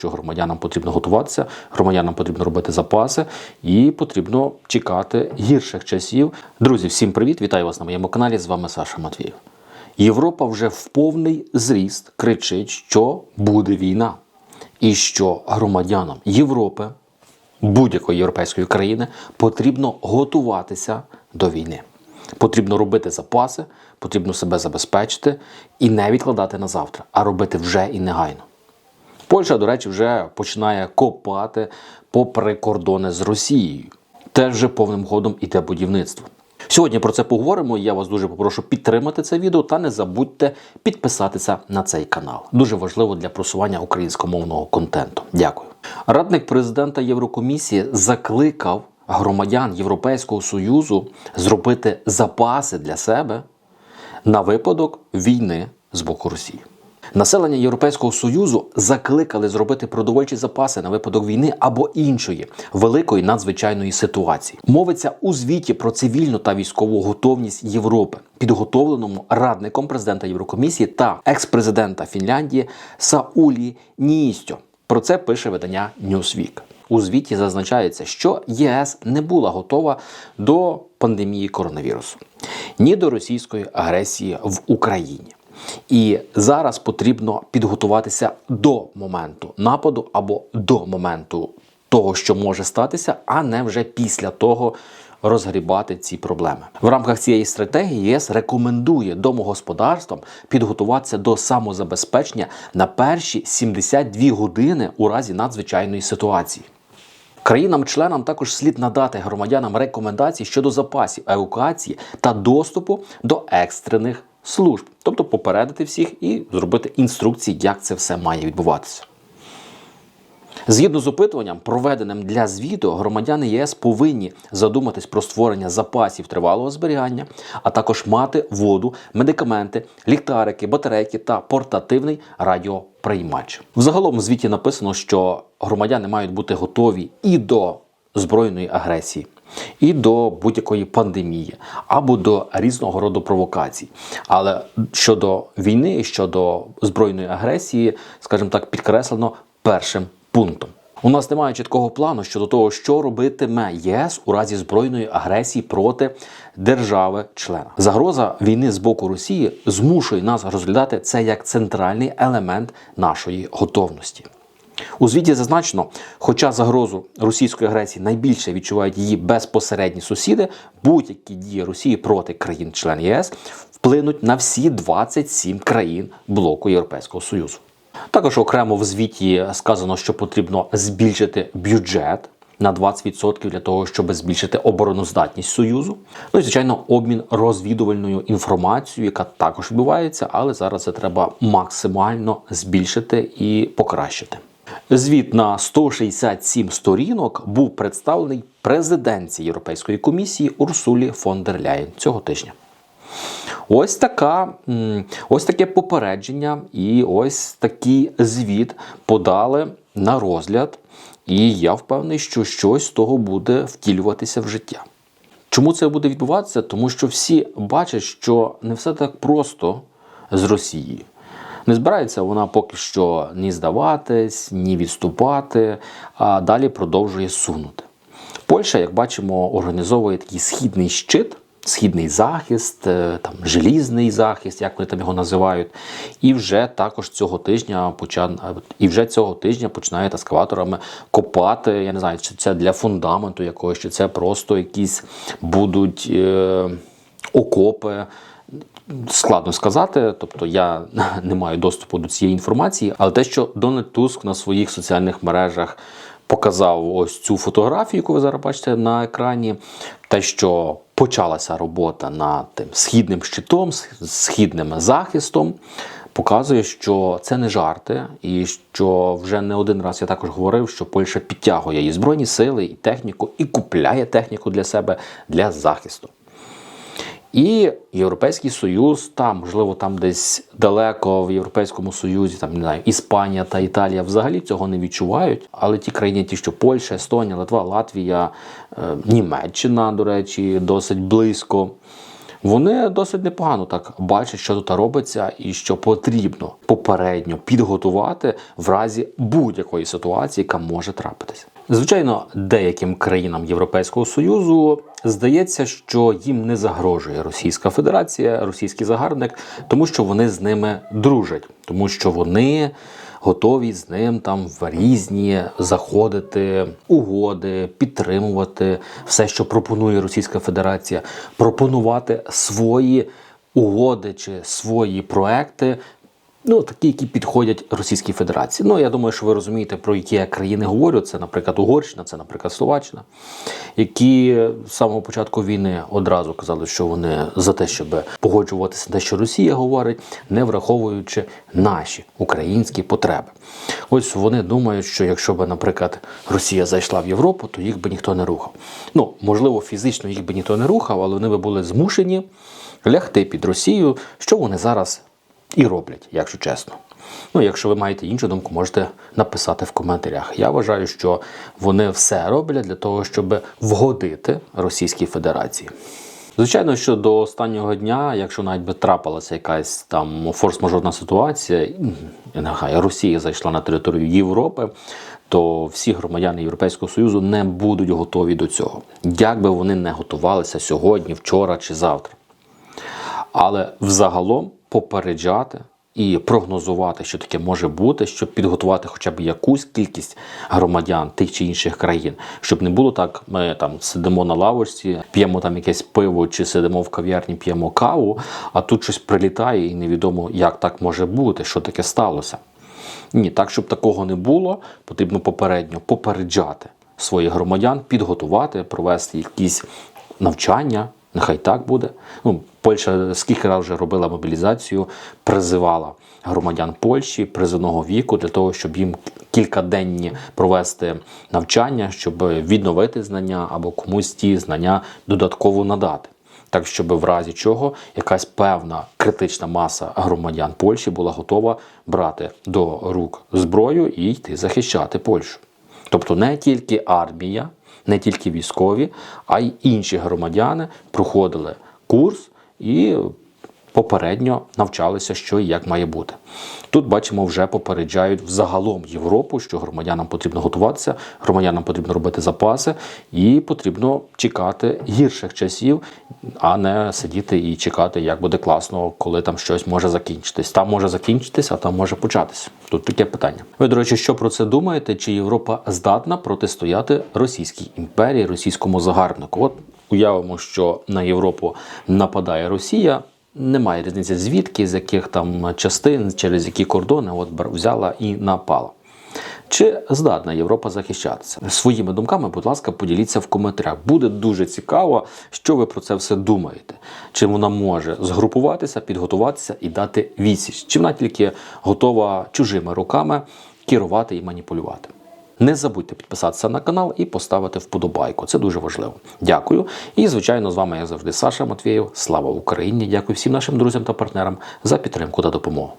що громадянам потрібно готуватися, громадянам потрібно робити запаси і потрібно чекати гірших часів. Друзі, всім привіт! Вітаю вас на моєму каналі. З вами Саша Матвіїв. Європа вже в повний зріст кричить, що буде війна, і що громадянам Європи, будь-якої європейської країни, потрібно готуватися до війни. Потрібно робити запаси, потрібно себе забезпечити і не відкладати на завтра, а робити вже і негайно. Польща, до речі, вже починає копати попри кордони з Росією. Теж вже повним ходом іде будівництво. Сьогодні про це поговоримо. Я вас дуже попрошу підтримати це відео та не забудьте підписатися на цей канал. Дуже важливо для просування українськомовного контенту. Дякую. Радник президента Єврокомісії закликав громадян Європейського Союзу зробити запаси для себе на випадок війни з боку Росії. Населення Європейського Союзу закликали зробити продовольчі запаси на випадок війни або іншої великої надзвичайної ситуації. Мовиться у звіті про цивільну та військову готовність Європи, підготовленому радником президента Єврокомісії та екс-президента Фінляндії Саулі Ніїстьо. Про це пише видання Newsweek. У звіті зазначається, що ЄС не була готова до пандемії коронавірусу, ні до російської агресії в Україні. І зараз потрібно підготуватися до моменту нападу або до моменту того, що може статися, а не вже після того розгрібати ці проблеми. В рамках цієї стратегії ЄС рекомендує домогосподарствам підготуватися до самозабезпечення на перші 72 години у разі надзвичайної ситуації. Країнам-членам також слід надати громадянам рекомендації щодо запасів евакуації та доступу до екстрених служб, тобто попередити всіх і зробити інструкції, як це все має відбуватися. Згідно з опитуванням, проведеним для звіту, громадяни ЄС повинні задуматись про створення запасів тривалого зберігання, а також мати воду, медикаменти, ліхтарики, батарейки та портативний радіоприймач. Взагалом в звіті написано, що громадяни мають бути готові і до збройної агресії. І до будь-якої пандемії або до різного роду провокацій. Але щодо війни щодо збройної агресії, скажімо так, підкреслено першим пунктом. У нас немає чіткого плану щодо того, що робитиме ЄС у разі збройної агресії проти держави-члена. Загроза війни з боку Росії змушує нас розглядати це як центральний елемент нашої готовності. У звіті зазначено, хоча загрозу російської агресії найбільше відчувають її безпосередні сусіди, будь-які дії Росії проти країн-член ЄС вплинуть на всі 27 країн блоку Європейського Союзу. Також окремо в звіті сказано, що потрібно збільшити бюджет на 20% для того, щоб збільшити обороноздатність союзу. Ну і звичайно, обмін розвідувальною інформацією, яка також відбувається, але зараз це треба максимально збільшити і покращити. Звіт на 167 сторінок був представлений президентці Європейської комісії Урсулі фон дер Ляєн цього тижня. Ось така, ось таке попередження, і ось такий звіт подали на розгляд. І я впевнений, що щось з того буде втілюватися в життя. Чому це буде відбуватися? Тому що всі бачать, що не все так просто з Росією. Не збирається вона поки що ні здаватись, ні відступати, а далі продовжує сунути. Польща, як бачимо, організовує такий східний щит, східний захист, там желізний захист, як вони там його називають. І вже також цього тижня поча... і вже цього тижня починають ескаваторами копати. Я не знаю, чи це для фундаменту якогось, чи це просто якісь будуть е... окопи. Складно сказати, тобто я не маю доступу до цієї інформації, але те, що Дональд Туск на своїх соціальних мережах показав ось цю фотографію, яку ви зараз бачите на екрані, те, що почалася робота над тим східним щитом, східним захистом, показує, що це не жарти, і що вже не один раз я також говорив, що Польща підтягує і збройні сили, і техніку, і купляє техніку для себе для захисту. І Європейський Союз, там, можливо, там десь далеко в Європейському Союзі, там не знаю, Іспанія та Італія взагалі цього не відчувають. Але ті країни, ті, що Польща, Естонія, Литва, Латвія, Німеччина, до речі, досить близько. Вони досить непогано так бачать, що тут робиться, і що потрібно попередньо підготувати в разі будь-якої ситуації, яка може трапитися. Звичайно, деяким країнам Європейського союзу здається, що їм не загрожує Російська Федерація, російський загарбник, тому що вони з ними дружать, тому що вони готові з ним там в різні заходити угоди, підтримувати все, що пропонує Російська Федерація, пропонувати свої угоди чи свої проекти. Ну, такі, які підходять Російській Федерації. Ну, я думаю, що ви розумієте, про які я країни говорю. Це, наприклад, Угорщина, це, наприклад, Словаччина, які з самого початку війни одразу казали, що вони за те, щоб погоджуватися на те, що Росія говорить, не враховуючи наші українські потреби. Ось вони думають, що якщо б, наприклад, Росія зайшла в Європу, то їх би ніхто не рухав. Ну, можливо, фізично їх би ніхто не рухав, але вони би були змушені лягти під Росію, що вони зараз і роблять, якщо чесно. Ну, якщо ви маєте іншу думку, можете написати в коментарях. Я вважаю, що вони все роблять для того, щоб вгодити Російській Федерації. Звичайно, що до останнього дня, якщо навіть би трапилася якась там форс-мажорна ситуація, не Росія зайшла на територію Європи, то всі громадяни Європейського Союзу не будуть готові до цього. Як би вони не готувалися сьогодні, вчора чи завтра. Але взагалом попереджати і прогнозувати, що таке може бути, щоб підготувати хоча б якусь кількість громадян тих чи інших країн, щоб не було так, ми там сидимо на лавочці, п'ємо там якесь пиво чи сидимо в кав'ярні, п'ємо каву, а тут щось прилітає, і невідомо, як так може бути, що таке сталося. Ні, так, щоб такого не було, потрібно попередньо попереджати своїх громадян, підготувати, провести якісь навчання. Нехай так буде. Ну, Польща скільки разів вже робила мобілізацію, призивала громадян Польщі призовного віку для того, щоб їм кількаденні провести навчання, щоб відновити знання або комусь ті знання додатково надати. Так, щоб в разі чого якась певна критична маса громадян Польщі була готова брати до рук зброю і йти захищати Польщу. Тобто не тільки армія, не тільки військові, а й інші громадяни проходили курс і попередньо навчалися, що і як має бути. Тут бачимо, вже попереджають взагалом Європу, що громадянам потрібно готуватися, громадянам потрібно робити запаси, і потрібно чекати гірших часів, а не сидіти і чекати, як буде класно, коли там щось може закінчитись. Там може закінчитись, а там може початися. Тут таке питання. Ви, до речі, що про це думаєте? Чи Європа здатна протистояти Російській імперії, російському загарбнику? От уявимо, що на Європу нападає Росія. Немає різниці, звідки, з яких там частин, через які кордони от взяла і напала. Чи здатна Європа захищатися? Своїми думками, будь ласка, поділіться в коментарях. Буде дуже цікаво, що ви про це все думаєте. Чи вона може згрупуватися, підготуватися і дати відсіч? Чи вона тільки готова чужими руками керувати і маніпулювати? Не забудьте підписатися на канал і поставити вподобайку. Це дуже важливо. Дякую. І, звичайно, з вами, як завжди, Саша Матвєєв. Слава Україні! Дякую всім нашим друзям та партнерам за підтримку та допомогу.